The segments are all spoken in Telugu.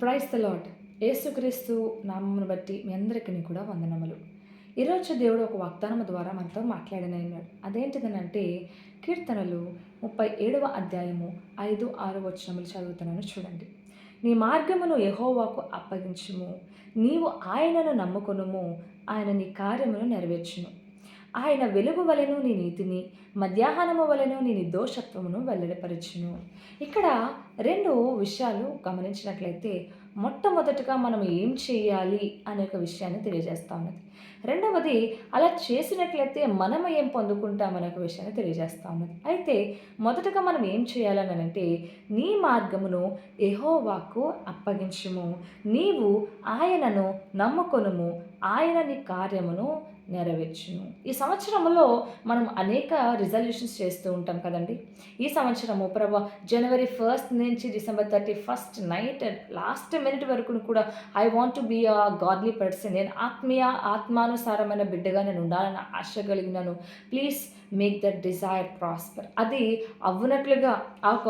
ప్రైస్ ద లాట్ ఏసుక్రీస్తు నామమును బట్టి మీ అందరికీ కూడా వందనములు. ఈరోజు దేవుడు ఒక వాగ్దానం ద్వారా మనతో మాట్లాడనన్నాడు అదేంటిదనంటే కీర్తనలు ముప్పై ఏడవ అధ్యాయము ఐదు ఆరు వచనములు చదువుతున్నాను చూడండి. నీ మార్గమును యహోవాకు అప్పగించుము. నీవు ఆయనను నమ్ముకొనుము. ఆయన నీ కార్యమును నెరవేర్చును. ఆయన వెలుగు వలెను నీ నీతిని మధ్యాహ్నము వలెను నీ నిర్దోషత్వమును వెల్లడిపరచును. ఇక్కడ రెండు విషయాలు గమనించినట్లయితే మొట్టమొదటిగా మనం ఏం చేయాలి అనే ఒక విషయాన్ని తెలియజేస్తా ఉన్నది. రెండవది అలా చేసినట్లయితే మనం ఏం పొందుకుంటామనే ఒక విషయాన్ని తెలియజేస్తా ఉన్నది. అయితే మొదటగా మనం ఏం చేయాలని అంటే నీ మార్గమును ఎహోవాకు అప్పగించుము. నీవు ఆయనను నమ్ముకొనుము. ఆయన నీ కార్యమును నెరవేర్చును. ఈ సంవత్సరంలో మనం అనేక రిజల్యూషన్స్ చేస్తూ ఉంటాం కదండి. ఈ సంవత్సరము ప్రభా జనవరి ఫస్ట్ నుంచి December thirty first night last minute వరకు కూడా I want to be a godly person నేను ఆత్మీయ ఆత్మానుసారమైన బిడ్డగా నేను ఉండాలని ఆశ కలిగినాను. Please make that desire prosper అది అవ్వనట్లుగా ఆ ఒక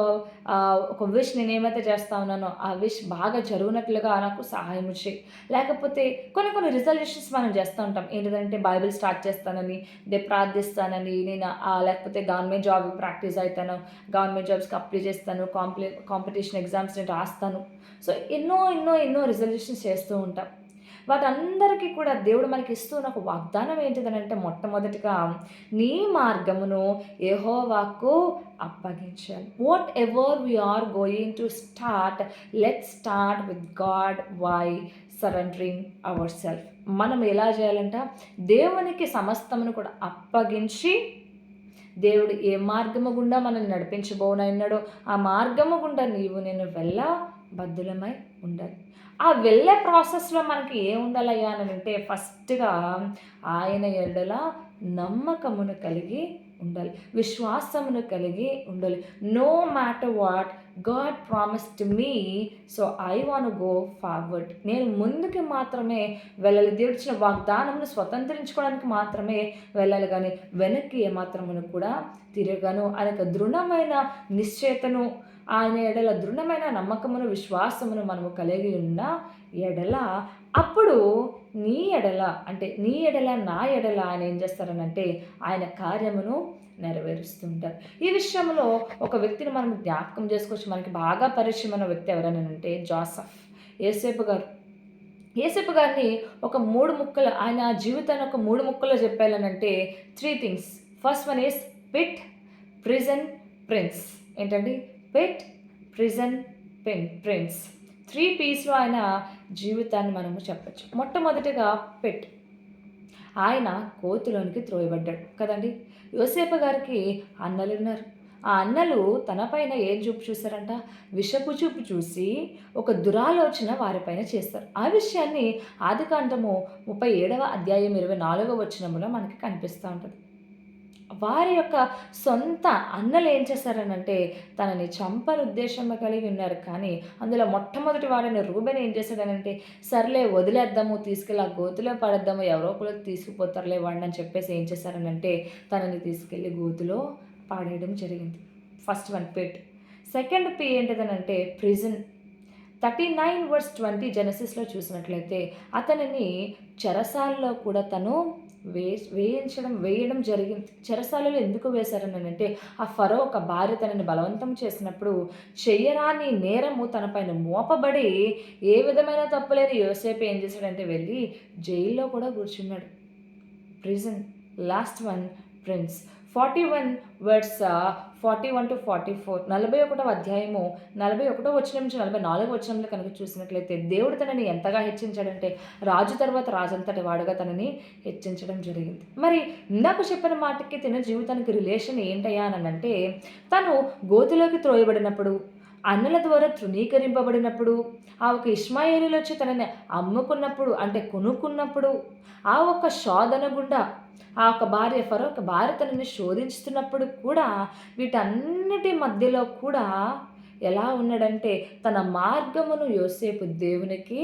ఒక విష్ నేను ఏమైతే చేస్తా ఉన్నానో ఆ విష్ బాగా జరుగునట్లుగా నాకు సహాయం చేయి. లేకపోతే కొన్ని కొన్ని రిజల్యూషన్స్ మనం చేస్తూ ఉంటాం. ఏంటంటే బైబిల్ స్టార్ట్ చేస్తానని దే ప్రార్థిస్తానని నేను లేకపోతే గవర్నమెంట్ జాబ్ ప్రాక్టీస్ అవుతాను గవర్నమెంట్ జాబ్స్కి అప్లై చేస్తాను కాంప్లే కాంపిటీషన్ ఎగ్జామ్స్ నేను రాస్తాను. సో ఎన్నో ఎన్నో ఎన్నో రిజల్యూషన్స్ చేస్తూ ఉంటాం. వాటందరికీ కూడా దేవుడు మనకి ఇస్తున్న ఒక వాగ్దానం ఏంటిదనంటే మొట్టమొదటిగా నీ మార్గమును యెహోవాకు అప్పగించాలి. Whatever we are going to start let start with God by surrendering our self మనం ఎలా చేయాలంట? దేవునికి సమస్తమును కూడా అప్పగించి దేవుడు ఏ మార్గము గుండా మనల్ని నడిపించబోనన్నాడో ఆ మార్గము గుండా నీవు నేను వెళ్ళ బద్దులమై ఉండాలి. ఆ వెళ్ళే ప్రాసెస్లో మనకి ఏ ఉండాలయ్యా అని అంటే ఫస్ట్గా ఆయన ఎడల నమ్మకమును కలిగి ఉండాలి. విశ్వాసమును కలిగి ఉండాలి. No matter what God promised me so I want go forward నేను ముందుకి మాత్రమే వెళ్ళాలి. దేవుడు వాగ్దానమును స్వతంత్రించుకోవడానికి మాత్రమే వెళ్ళాలి. కానీ వెనక్కి ఏమాత్రమును కూడా తిరగను. అనేక దృఢమైన నిశ్చయతను ఆయన ఎడల దృఢమైన నమ్మకమును విశ్వాసమును మనము కలిగి ఉన్న ఎడల అప్పుడు నీ ఎడల అంటే నీ ఎడల నా ఎడల ఆయన ఏం చేస్తారనంటే ఆయన కార్యమును నెరవేరుస్తుంటారు. ఈ విషయంలో ఒక వ్యక్తిని మనం జ్ఞాపకం చేసుకోవచ్చు. మనకి బాగా పరిచయమైన వ్యక్తి ఎవరైనానంటే జాసఫ్. ఏసేపు గారు. ఏసేపు గారిని ఒక మూడు ముక్కలు ఆయన జీవితాన్ని ఒక మూడు ముక్కలు చెప్పాలనంటే three things first one is pit prison prince ఏంటండి? Pit prison pen prince. Three పీస్లో ఆయన జీవితాన్ని మనము చెప్పచ్చు. మొట్టమొదటిగా పెట్. ఆయన కోతిలోనికి త్రోయబడ్డాడు. కదండి? యోసేపు గారికి అన్నలు ఉన్నారు. ఆ అన్నలు తనపైన ఏం చూపు చూస్తారంట విషపు చూపు చూసి ఒక దురాలోచన వారిపైన చేస్తారు. ఆ విషయాన్ని ఆదికాండము ముప్పై ఏడవ అధ్యాయం ఇరవై నాలుగవ వచనములో మనకి కనిపిస్తూ ఉంటుంది. వారి యొక్క సొంత అన్నలు ఏం చేశారనంటే తనని చంపని ఉద్దేశం కలిగి ఉన్నారు. కానీ అందులో మొట్టమొదటి వాడిని రూబెన్ ఏం చేశాడనంటే సర్లే వదిలేద్దాము తీసుకెళ్ళి ఆ గోతులో పడేద్దాము ఎవరో కూడా తీసుకుపోతారులే వాడిని అని చెప్పేసి ఏం చేశారనంటే తనని తీసుకెళ్ళి గోతులో పాడేయడం జరిగింది. First one pit. Second P ఏంటిదనంటే prison. Thirty nine verse twenty జెనసిస్లో చూసినట్లయితే అతనిని చెరసాల్లో కూడా తను వే వేయించడం వేయడం జరిగింది చెరసాలలో ఎందుకు వేశారని అంటే ఆ ఫరో ఒక భార్య తనని బలవంతం చేసినప్పుడు చెయ్యరాని నేరము తనపైన మోపబడి ఏ విధమైన తప్పులేని యోసేపు ఏం చేశాడంటే వెళ్ళి జైల్లో కూడా కూర్చున్నాడు. Prison last one prince. Forty one words forty one to forty four నలభై ఒకటో అధ్యాయము నలభై ఒకటో వచ్చిన నుంచి నలభై నాలుగో వచ్చినంలో కనుక చూసినట్లయితే దేవుడు తనని ఎంతగా హెచ్చించాడంటే రాజు తర్వాత రాజంతటి వాడుగా తనని హెచ్చించడం జరిగింది. మరి ఇందాక చెప్పిన మాటకి తన జీవితానికి రిలేషన్ ఏంటయ్యా అని అంటే తను గోతిలోకి త్రోయబడినప్పుడు అన్నల ద్వారా తృణీకరింపబడినప్పుడు ఆ ఒక ఇస్మాయిలీలు వచ్చి తనని అమ్ముకున్నప్పుడు అంటే కొనుక్కున్నప్పుడు ఆ ఒక శోధన గుండా ఆ ఒక భార్య ఫరొక భార్య తనని శోధించుతున్నప్పుడు కూడా వీటన్నిటి మధ్యలో కూడా ఎలా ఉన్నాడంటే తన మార్గమును యోసేపు దేవునికి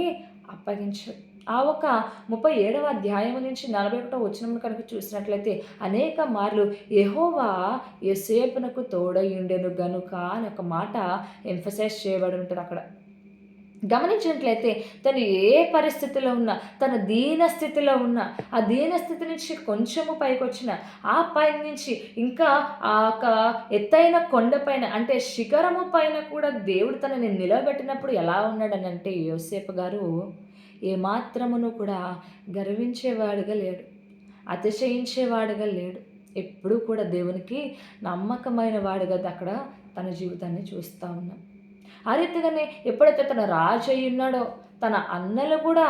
అప్పగించాడు ఆ ఒక ముప్పై ఏడవ అధ్యాయం నుంచి నలభై ఒకటో వచ్చిన కనుక చూసినట్లయితే అనేక మార్లు ఎహోవా ఎసేపునకు తోడయుండెను గనుక అని ఒక మాట ఎంఫసైజ్ చేయబడి ఉంటుంది అక్కడ. గమనించినట్లయితే తను ఏ పరిస్థితిలో ఉన్నా తన దీన స్థితిలో ఉన్న ఆ దీన స్థితి నుంచి కొంచెము పైకి వచ్చిన ఆ పై నుంచి ఇంకా ఆ యొక్క ఎత్తైన కొండపైన అంటే శిఖరము పైన కూడా దేవుడు తనని నిలబెట్టినప్పుడు ఎలా ఉన్నాడని అంటే యోసేపు గారు ఏమాత్రమును కూడా గర్వించేవాడుగా లేడు. అతిశయించేవాడుగా లేడు. ఎప్పుడూ కూడా దేవునికి నమ్మకమైన వాడుగా అక్కడ తన జీవితాన్ని చూస్తూ ఉన్నాం ఆ రీతిగానే ఎప్పుడైతే తన రాజు అయి ఉన్నాడో తన అన్నలు కూడా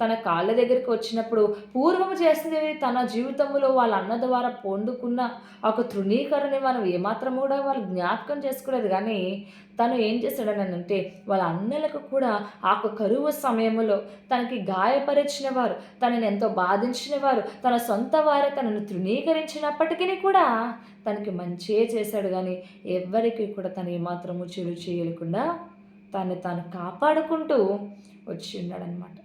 తన కాళ్ళ దగ్గరికి వచ్చినప్పుడు పూర్వం చేసింది తన జీవితంలో వాళ్ళ అన్న ద్వారా పొందుకున్న ఒక తృణీకరణని మనం ఏమాత్రం కూడా వాళ్ళు జ్ఞాపకం చేసుకోలేదు. కానీ తను ఏం చేశాడనంటే వాళ్ళ అన్నలకు కూడా ఆ కరువు సమయంలో తనకి గాయపరిచిన వారు తనని ఎంతో బాధించిన వారు తన సొంత వారే తనను తృణీకరించినప్పటికీ కూడా తనకి మంచే చేశాడు. కానీ ఎవ్వరికి కూడా తను ఏమాత్రము చెడు చేయకుండా తను తాను కాపాడుకుంటూ వచ్చి ఉన్నాడనమాట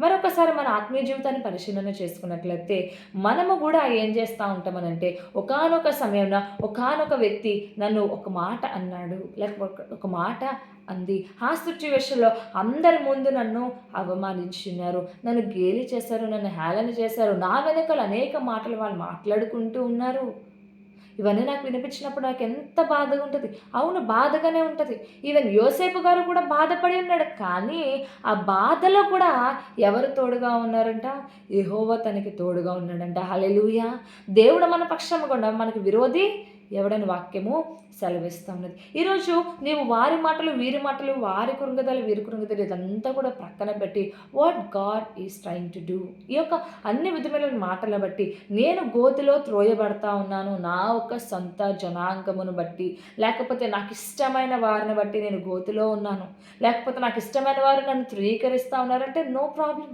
మరొకసారి మన ఆత్మీయ జీవితాన్ని పరిశీలన చేసుకున్నట్లయితే మనము కూడా ఏం చేస్తూ ఉంటామనంటే ఒకనొక సమయంలో ఒకనొక వ్యక్తి నన్ను ఒక మాట అన్నాడు. లేకపోతే ఒక మాట అంది. ఆ సిచ్యువేషన్లో అందరి ముందు నన్ను అవమానించున్నారు నన్ను గేలి చేశారు. నన్ను హేళన చేశారు. నా వెనకలు అనేక మాటలు వాళ్ళు మాట్లాడుకుంటూ ఉన్నారు. ఇవన్నీ నాకు వినిపించినప్పుడు నాకు ఎంత బాధగా ఉంటుంది. అవును బాధగానే ఉంటుంది. ఈవెన్ యోసేపు గారు కూడా బాధపడి ఉన్నాడు. కానీ ఆ బాధలో కూడా ఎవరు తోడుగా ఉన్నారంట? యహోవ తనకి తోడుగా ఉన్నాడంట. హలెలుయా దేవుడు మన పక్షంగా మనకి విరోధి ఎవడని వాక్యము సెలవిస్తూ ఉన్నది ఈరోజు నీవు వారి మాటలు వీరి మాటలు వారి కురుంగదలు వీరి కురుంగదలు ఇదంతా కూడా ప్రక్కన పెట్టి what God is trying to do ఈ యొక్క అన్ని విధమైన మాటలను బట్టి నేను గోతిలో త్రోయబడతా ఉన్నాను. నా ఒక సొంత జనాంగమును బట్టి లేకపోతే నాకు ఇష్టమైన వారిని బట్టి నేను గోతిలో ఉన్నాను. లేకపోతే నాకు ఇష్టమైన వారు నన్ను ధృవీకరిస్తూ ఉన్నారంటే నో ప్రాబ్లం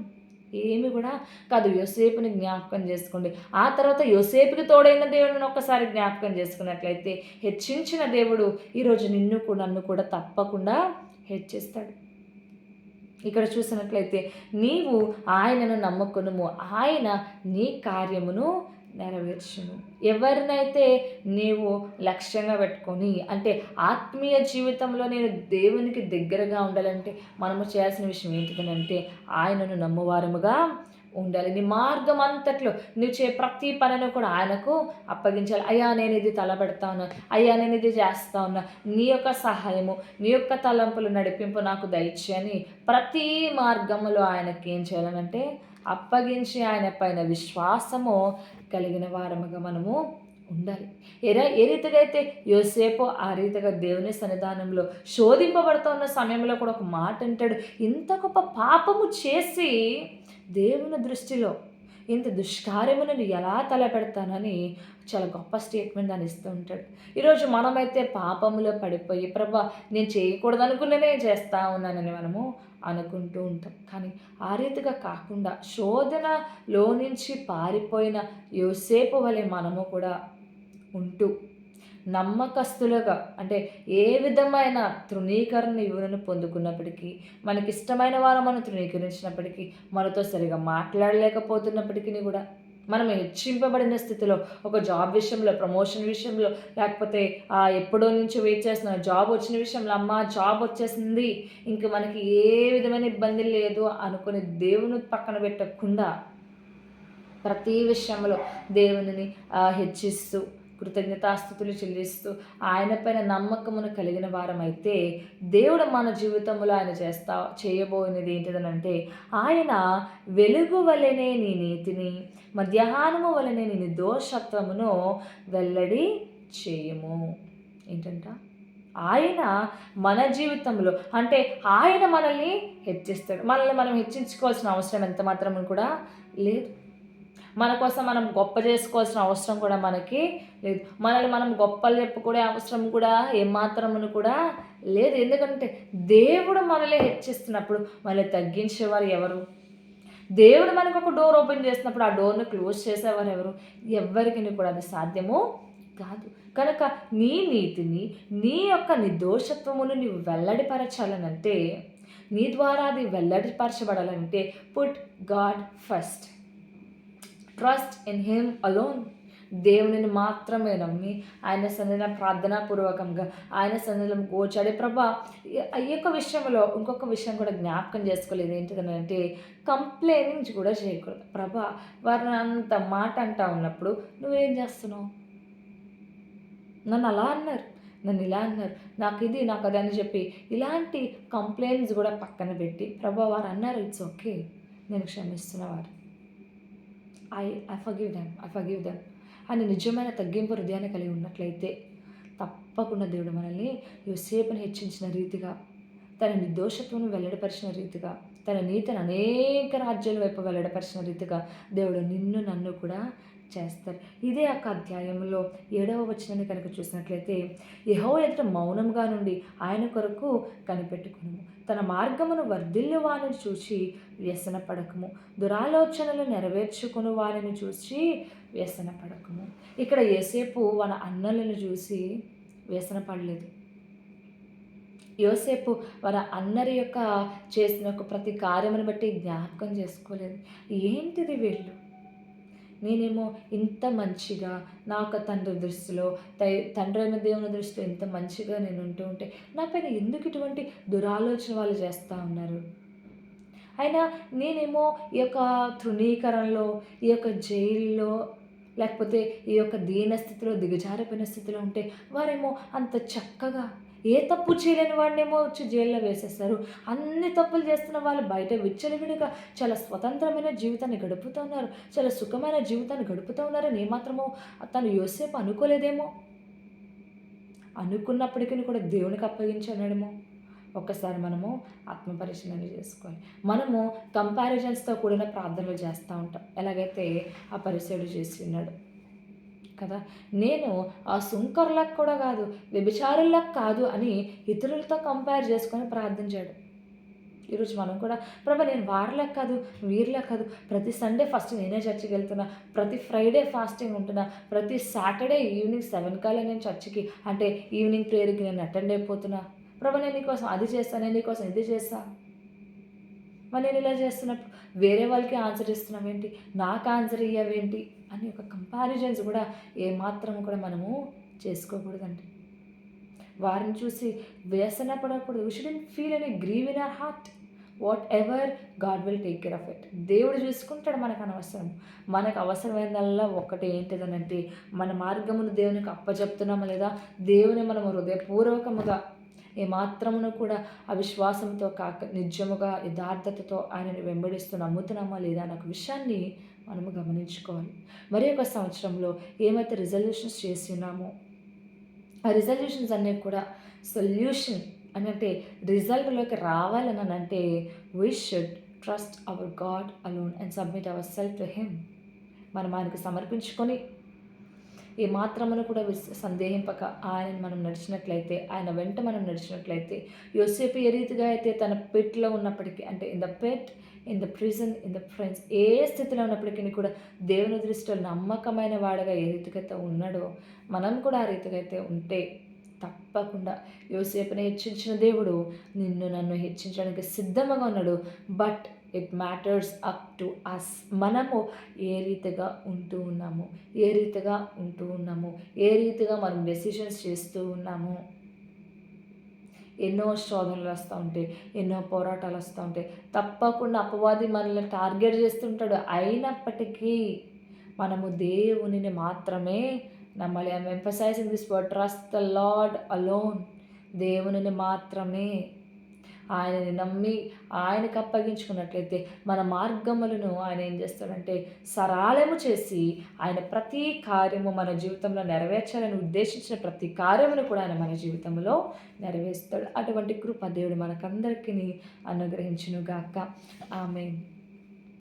ఏమి కూడా కాదు. యోసేపుని జ్ఞాపకం చేసుకోండి. ఆ తర్వాత యోసేపుకి తోడైన దేవుడిని ఒక్కసారి జ్ఞాపకం చేసుకున్నట్లయితే హెచ్చించిన దేవుడు ఈరోజు నిన్ను కూడా నన్ను కూడా తప్పకుండా హెచ్చిస్తాడు. ఇక్కడ చూసినట్లయితే నీవు ఆయనను నమ్ముకునుము. ఆయన నీ కార్యమును నెరవేర్చును. ఎవరినైతే నీవు లక్ష్యంగా పెట్టుకొని అంటే ఆత్మీయ జీవితంలో నేను దేవునికి దగ్గరగా ఉండాలంటే మనము చేయాల్సిన విషయం ఏంటిదనంటే ఆయనను నమ్మువారముగా ఉండాలి. నీ మార్గం అంతట్లో నువ్వు చే ప్రతి పనిని కూడా ఆయనకు అప్పగించాలి. అయ్యా నేను ఇది తలబెడతా ఉన్నా అయ్యా నేను ఇది చేస్తా ఉన్నా నీ యొక్క సహాయము నీ యొక్క తలంపులు నడిపింపు నాకు దయచేయని ప్రతి మార్గంలో ఆయనకి ఏం చేయాలనంటే అప్పగించి ఆయన పైన విశ్వాసము కలిగిన వారముగా మనము ఉండాలి. ఎరా ఏ రీతిగా అయితే యోసేపు ఆ రీతిగా దేవుని సన్నిధానంలో శోధింపబడుతున్న సమయంలో కూడా ఒక మాట అంటాడు ఇంత గొప్ప పాపము చేసి దేవుని దృష్టిలో ఇంత దుష్కార్యములను ఎలా తలపెడతానని చాలా గొప్ప స్టేట్మెంట్ అని ఇస్తూ ఉంటాడు. ఈరోజు మనమైతే పాపములో పడిపోయి ప్రభా నేను చేయకూడదు అనుకున్ననే చేస్తా ఉన్నానని మనము అనుకుంటూ ఉంటాం. కానీ ఆ రీతిగా కాకుండా శోధనలో నుంచి పారిపోయిన యోసేపు వలె మనము కూడా ఉంటూ నమ్మకస్తులుగా అంటే ఏ విధమైన తృణీకరణ యువలను పొందుకున్నప్పటికీ మనకి ఇష్టమైన వారు మనం తృణీకరించినప్పటికీ మనతో సరిగా మాట్లాడలేకపోతున్నప్పటికీ కూడా మనం హెచ్చింపబడిన స్థితిలో ఒక జాబ్ విషయంలో ప్రమోషన్ విషయంలో లేకపోతే ఎప్పుడో నుంచి వెయిట్ చేస్తున్న జాబ్ వచ్చిన విషయంలో అమ్మ జాబ్ వచ్చేసింది ఇంక మనకి ఏ విధమైన ఇబ్బంది లేదు అనుకుని దేవుని పక్కన పెట్టకుండా ప్రతి విషయంలో దేవుని హెచ్చిస్తూ కృతజ్ఞతాస్థుతులు చెల్లిస్తూ ఆయన పైన నమ్మకమును కలిగిన వారమైతే దేవుడు మన జీవితంలో ఆయన చేస్తా చేయబోయినది ఏంటిదనంటే ఆయన వెలుగు వలనే నీ నీతిని మధ్యాహ్నము వలనే నీ దోషత్వమును వెల్లడి చేయము. ఏంటంట? ఆయన మన జీవితంలో అంటే ఆయన మనల్ని హెచ్చిస్తాడు. మనల్ని మనం హెచ్చించుకోవాల్సిన అవసరం ఎంత మాత్రం కూడా లేదు. మన కోసం మనం గొప్ప చేసుకోవాల్సిన అవసరం కూడా మనకి లేదు. మనల్ని మనం గొప్పలు చెప్పుకునే అవసరం కూడా ఏమాత్రమును కూడా లేదు. ఎందుకంటే దేవుడు మనల్ని హెచ్చిస్తున్నప్పుడు మనల్ని తగ్గించేవారు ఎవరు? దేవుడు మనకు ఒక డోర్ ఓపెన్ చేసినప్పుడు ఆ డోర్ని క్లోజ్ చేసేవారు ఎవరు? ఎవరికి కూడా అది సాధ్యము కాదు. కనుక నీ నీతిని నీ యొక్క నిర్దోషత్వమును నీవు వెల్లడిపరచాలనంటే నీ ద్వారా అది వెల్లడిపరచబడాలంటే put God first trust in him alone దేవునిని మాత్రమే నమ్మి ఆయన సన్నిధిలో ప్రార్థనాపూర్వకంగా ఆయన సన్నిధిలో గోచాడే ప్రభా ఈ యొక్క విషయంలో ఇంకొక విషయం కూడా జ్ఞాపకం చేసుకోలేదు. ఏంటిదనంటే కంప్లైనింగ్ కూడా చేయకూడదు. ప్రభా వారిని అంత మాట అంటా ఉన్నప్పుడు నువ్వేం చేస్తున్నావు? నన్ను అలా అన్నారు. నన్ను ఇలా అన్నారు. నాకు ఇది నాకు అది అని చెప్పి ఇలాంటి కంప్లైంట్స్ కూడా పక్కన పెట్టి ప్రభా వారు అన్నారు ఇట్స్ ఓకే నేను క్షమిస్తున్నవారు I I forgive them I forgive them అని నిజమైన తగ్గింపు హృదయాన్ని కలిగి ఉన్నట్లయితే తప్పకుండా దేవుడు మనల్ని యుసేపుని హెచ్చించిన రీతిగా తన నిర్దోషత్వం వెల్లడపరిచిన రీతిగా తన నీతిని అనేక రాజ్యాల వైపు వెల్లడపరిచిన రీతిగా దేవుడు నిన్ను నన్ను కూడా చేస్తారు. ఇదే యొక్క అధ్యాయంలో ఏడవ వచనాన్ని కనుక చూసినట్లయితే యహో ఎదుట మౌనంగా నుండి ఆయన కొరకు కనిపెట్టుకును తన మార్గమును వర్ధిల్లు వారిని చూసి వ్యసన పడకము. దురాలోచనలు నెరవేర్చుకుని వారిని చూసి వ్యసన పడకము. ఇక్కడ ఏసేపు వాళ్ళ అన్నలను చూసి వ్యసన పడలేదు. యోసేపు వాళ్ళ అన్నరి యొక్క చేసిన ఒక ప్రతి కార్యమును బట్టి జ్ఞాపకం చేసుకోలేదు. ఏంటిది వీళ్ళు? నేనేమో ఇంత మంచిగా నా యొక్క తండ్రి దృష్టిలో తండ్రి అయిన దేవుని దృష్టిలో ఇంత మంచిగా నేను ఉంటూ ఉంటే నా పైన ఎందుకు ఇటువంటి దురాలోచన వాళ్ళు చేస్తూ ఉన్నారు? అయినా నేనేమో ఈ యొక్క తృణీకరణలో ఈ యొక్క జైల్లో లేకపోతే ఈ యొక్క దీన స్థితిలో దిగజారిపోయిన స్థితిలో ఉంటే వారేమో అంత చక్కగా ఏ తప్పు చేయలేని వాడినేమో వచ్చి జైల్లో వేసేస్తారు. అన్ని తప్పులు చేస్తున్న వాళ్ళు బయట విచ్చలవిడిగా చాలా స్వతంత్రమైన జీవితాన్ని గడుపుతున్నారు చాలా సుఖమైన జీవితాన్ని గడుపుతూ ఉన్నారని ఏమాత్రమో తను యోసేపు అనుకోలేదేమో. అనుకున్నప్పటికీ కూడా దేవునికి అప్పగించాడేమో ఒక్కసారి మనము ఆత్మపరిశీలన చేసుకోవాలి. మనము కంపారిజన్స్తో కూడిన ప్రార్థనలు చేస్తూ ఉంటాం. ఎలాగైతే ఆ పరిశీలన చేస్తున్నాడు కదా? నేను ఆ సుంకర్లకు కూడా కాదు వ్యభిచారులకు కాదు అని ఇతరులతో కంపేర్ చేసుకొని ప్రార్థించాడు. ఈరోజు మనం కూడా ప్రభా నేను వారిలా కాదు వీరిలో కాదు ప్రతి సండే ఫస్ట్ నేనే చర్చికి వెళ్తున్నా ప్రతి ఫ్రైడే ఫాస్టింగ్ ఉంటున్నా ప్రతి సాటర్డే ఈవినింగ్ సెవెన్ కల్లా నేను చర్చికి అంటే ఈవినింగ్ ప్రేయర్కి నేను అటెండ్ అయిపోతున్నా. ప్రభా నేను నీకోసం అది చేస్తాను నేను నీకోసం ఇది చేస్తా. మరి నేను ఇలా చేస్తున్నప్పుడు వేరే వాళ్ళకి ఆన్సర్ ఇస్తున్నావేంటి? నాకు ఆన్సర్ ఇయ్యవేంటి? అని ఒక కంపారిజన్స్ కూడా ఏమాత్రం కూడా మనము చేసుకోకూడదండి. వారిని చూసి వ్యసన పడకూడదు. వీ షుడెంట్ ఫీల్ అని grieve in our heart whatever God will take care of it దేవుడు చూసుకుంటాడు మనకు అనవసరం. మనకు అవసరమైనదల్లా ఒకటి ఏంటిదనంటే మన మార్గమును దేవునికి అప్పచెప్తున్నామా లేదా? దేవుని మనము హృదయపూర్వకముగా ఏమాత్రమును కూడా అవిశ్వాసంతో కాక నిజముగా యథార్థతతో ఆయనని వెంబడిస్తూ నమ్ముతున్నామా లేదా? అనే ఒక విషయాన్ని మనము గమనించుకోవాలి. మరి ఒక సంవత్సరంలో ఏమైతే రిజల్యూషన్స్ చేసి ఉన్నామో ఆ రిజల్యూషన్స్ అనేవి కూడా సొల్యూషన్ అని అంటే రిజల్ట్లోకి రావాలని అంటే we should trust our God alone and submit our self to him మనం ఆయనకు సమర్పించుకొని ఏ మాత్రమును కూడా సందేహింపక ఆయనను మనం నడిచినట్లయితే ఆయన వెంట మనం నడిచినట్లయితే యోసేపు ఏ రీతిగా అయితే తన పెట్లో ఉన్నప్పటికీ అంటే in the pit in the prison in the friends ఏ స్థితిలో ఉన్నప్పటికీ కూడా దేవుని దృష్టిలో నమ్మకమైన వాడుగా ఏ రీతికైతే ఉన్నాడో మనం కూడా ఆ రీతిగా అయితే ఉంటే తప్పకుండా యోసేపుని హెచ్చించిన దేవుడు నిన్ను నన్ను హెచ్చించడానికి సిద్ధంగా ఉన్నాడు. But it matters up to us మనము ఏ రీతిగా ఉంటూ ఉన్నాము? ఏ రీతిగా ఉంటూ ఉన్నాము? ఏ రీతిగా మనం డెసిషన్స్ చేస్తూ ఉన్నాము? ఎన్నో శోధనలు వస్తూ ఉంటాయి ఎన్నో పోరాటాలు వస్తూ ఉంటాయి. తప్పకుండా అపవాది మనల్ని టార్గెట్ చేస్తుంటాడు. అయినప్పటికీ మనము దేవునిని మాత్రమే నమ్మాలి I'm emphasizing this word trust the Lord alone దేవునిని మాత్రమే ఆయనని నమ్మి ఆయనకు అప్పగించుకున్నట్లయితే మన మార్గములను ఆయన ఏం చేస్తాడంటే సరాలము చేసి ఆయన ప్రతి కార్యము మన జీవితంలో నెరవేర్చాలని ఉద్దేశించిన ప్రతి కార్యమును కూడా ఆయన మన జీవితంలో నెరవేరుస్తాడు. అటువంటి కృప దేవుడు మనకందరికీ అనుగ్రహించునుగాక. ఆమె